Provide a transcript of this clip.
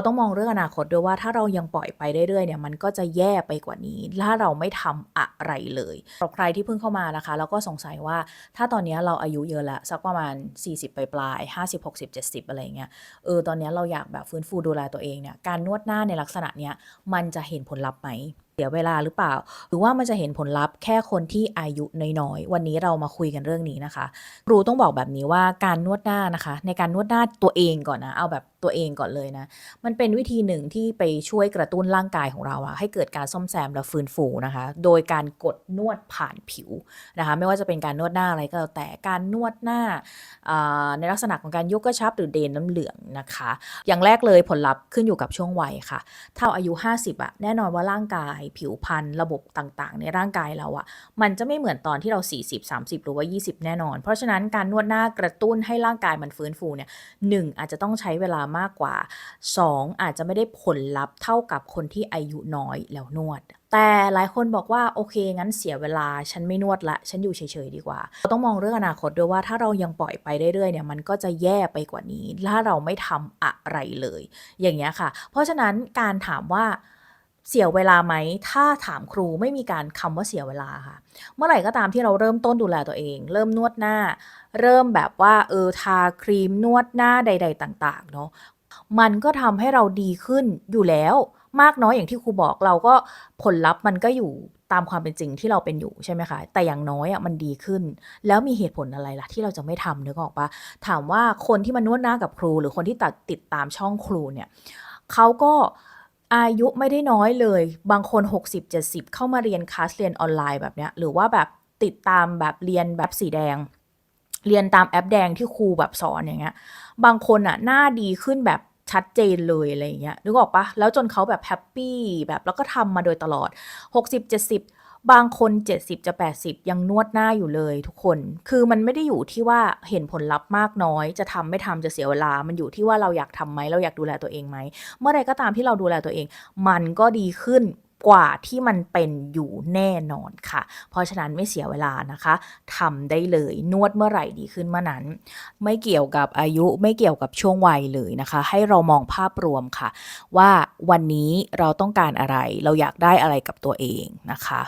เราต้องมองเรื่องอนาคตด้วยว่าถ้าเรายังปล่อยไปเรื่อยๆเนี่ยมันก็จะแย่ไปกว่านี้ ถ้าเราไม่ทำอะไรเลยสำหรับใครที่เพิ่งเข้ามานะคะ แล้วก็สงสัยว่าถ้าตอนนี้เราอายุเยอะแล้วสักประมาณ 40 ไปปลาย50 60 70 อะไรเงี้ยเออตอนนี้เราอยากแบบฟื้นฟูดูแลตัวเองเนี่ยการนวดหน้าในลักษณะเนี้ยมันจะเห็นผลลัพธ์ไหม เสียเวลาหรือเปล่า หรือว่ามันจะเห็นผลลัพธ์แค่คนที่อายุน้อยๆ วันนี้เรามาคุยกันเรื่องนี้นะคะ ครูต้องบอกแบบนี้ว่าการนวดหน้านะคะ ในการนวดหน้าตัวเองก่อนนะ เอาแบบตัวเองก่อนเลยนะ มันเป็นวิธีหนึ่งที่ไปช่วยกระตุ้นร่างกายของเราอะให้เกิดการซ่อมแซมและฟื้นฟูนะคะ โดยการกดนวดผ่านผิวนะคะ ไม่ว่าจะเป็นการนวดหน้าอะไรก็แล้วแต่การนวดหน้าในลักษณะของการยกกระชับหรือเดนน้ำเหลืองนะคะ อย่างแรกเลยผลลัพธ์ขึ้นอยู่กับช่วงวัยค่ะถ้าอายุ 50อะแน่นอนว่าร่างกายผิวพรรณระบบต่างๆ ในร่างกายเราอะมันจะไม่เหมือนตอนที่เรา 40 30 หรือว่า 20 แน่นอน เพราะฉะนั้นการนวดหน้ากระตุ้นให้ร่างกายมันฟื้นฟูเนี่ยหนึ่งอาจจะต้องใช้เวลามากกว่า 2 อาจจะไม่ได้ผลลัพธ์เท่ากับคนที่อายุน้อยแล้วนวดแต่หลายคนบอกว่าโอเคงั้นเสียเวลาฉันไม่นวดละ ฉันอยู่เฉยๆดีกว่าเราต้องมองเรื่องอนาคตด้วยว่าถ้าเรายังปล่อยไปเรื่อยๆเนี่ยมันก็จะแย่ไปกว่านี้ ถ้าเราไม่ทำอะไรเลย อย่างเงี้ยค่ะ เพราะฉะนั้นการถามว่า เสียเวลาไหม ถ้าถามครูไม่มีการคำว่าเสียเวลาค่ะ เมื่อไหร่ก็ตามที่เราเริ่มต้นดูแลตัวเอง เริ่มนวดหน้า เริ่มแบบว่าเออทาครีมนวดหน้าใด ๆ ต่างๆเนาะมันก็ทำให้เราดีขึ้นอยู่แล้ว มากน้อยอย่างที่ครูบอกเราก็ผลลัพธ์มันก็อยู่ตามความเป็นจริงที่เราเป็นอยู่ใช่ไหมคะ แต่อย่างน้อยอะมันดีขึ้น แล้วมีเหตุผลอะไรล่ะ ที่เราจะไม่ทำนึกออกปะถามว่าคนที่มานวดหน้ากับครู หรือคนที่ตัดติดตามช่องครูเนี่ยเขาก็ อายุไม่ได้น้อยเลย บางคน 60-70 เข้ามาเรียนคลาสเรียนออนไลน์แบบเนี้ย หรือว่าแบบติดตามแบบเรียนแบบสีแดง เรียนตามแอปแดงที่ครูแบบสอนอย่างเงี้ย บางคนอะหน้าดีขึ้นแบบชัดเจนเลยอะไรอย่างเงี้ยนึกออกปะแล้วจนเขาแบบแฮปปี้แบบแล้วก็ทำมาโดยตลอด 60 70 บางคน 70 จะ 80 ยังนวดหน้าอยู่เลยทุกคน คือมันไม่ได้อยู่ที่ว่าเห็นผลลัพธ์มากน้อย จะทำไม่ทำจะเสียเวลา มันอยู่ที่ว่าเราอยากทำไหมเราอยากดูแลตัวเองไหม เมื่อไรก็ตามที่เราดูแลตัวเอง มันก็ดีขึ้นกว่าที่มันเป็นอยู่แน่นอนค่ะ เพราะฉะนั้นไม่เสียเวลานะคะทำได้เลยนวดเมื่อไหร่ดีขึ้นเมื่อนั้น ไม่เกี่ยวกับอายุไม่เกี่ยวกับช่วงวัยเลยนะคะ ให้เรามองภาพรวมค่ะ ว่าวันนี้เราต้องการอะไร เราอยากได้อะไรกับตัวเองนะคะ